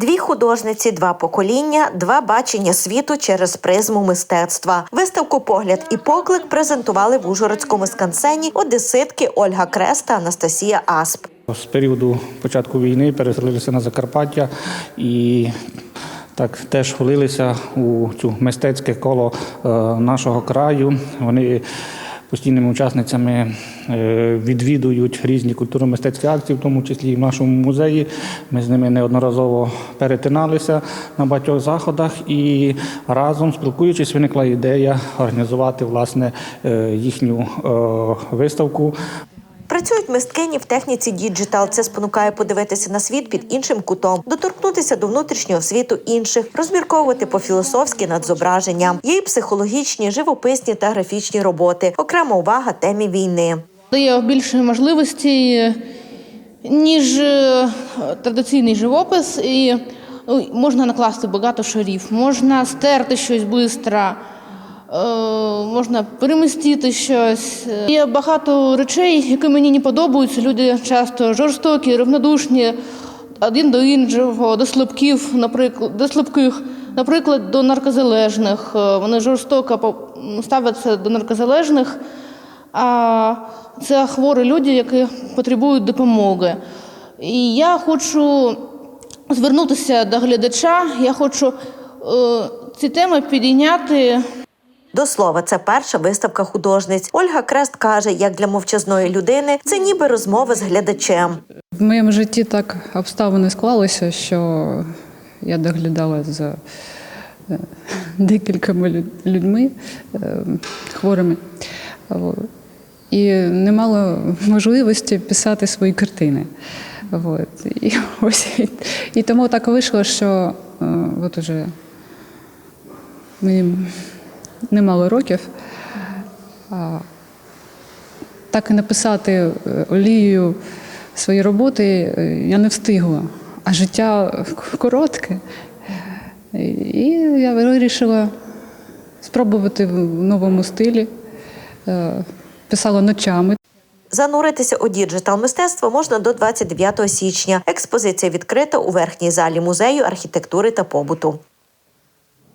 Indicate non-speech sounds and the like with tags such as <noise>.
Дві художниці, два покоління, два бачення світу через призму мистецтва. Виставку Погляд і поклик презентували в Ужгородському скансені одеситки Ольга Крест та Анастасія Асп. З періоду початку війни переселилися на Закарпаття і так теж влилися у цю мистецьке коло е, нашого краю. Вони постійними учасницями е, відвідують різні культурно-мистецькі акції, в тому числі і в нашому музеї. Ми з ними неодноразово перетиналися на багатьох заходах і разом спілкуючись, виникла ідея організувати власне е, їхню е, виставку. Працюють мисткині в техніці діджитал. Це спонукає подивитися на світ під іншим кутом, доторкнутися до внутрішнього світу інших, розмірковувати по-філософськи над зображенням. Є й психологічні, живописні та графічні роботи. Окрема увага темі війни. дає більше можливостей, ніж е, традиційний живопис, і ну, можна накласти багато шарів, можна стерти щось швидко, можна перемістити щось. Є багато речей, які мені не подобаються. Люди часто жорстокі, рівнодушні один до іншого, до слабків, наприклад, до слабких, наприклад, до наркозалежних. Е, Вони жорстоко ставляться до наркозалежних. А це хворі люди, які потребують допомоги. І я хочу звернутися до глядача. Я хочу е, ці теми підійняти До слова, це перша виставка художниць. Ольга Крест каже, як для мовчазної людини, це ніби розмова з глядачем. В моєму житті так обставини склалися, що я доглядала за е, декількома людьми е, хворими. І не мала можливості писати свої картини. От. І, <laughs> ось, і, тому так вийшло, що е, от уже мені немало років. Так і написати е, олією свої роботи е, я не встигла, а життя коротке. І я вирішила спробувати в новому стилі. Е, Писала ночами. Зануритися у діджитал мистецтво можна до 29 січня. Експозиція відкрита у верхній залі музею архітектури та побуту.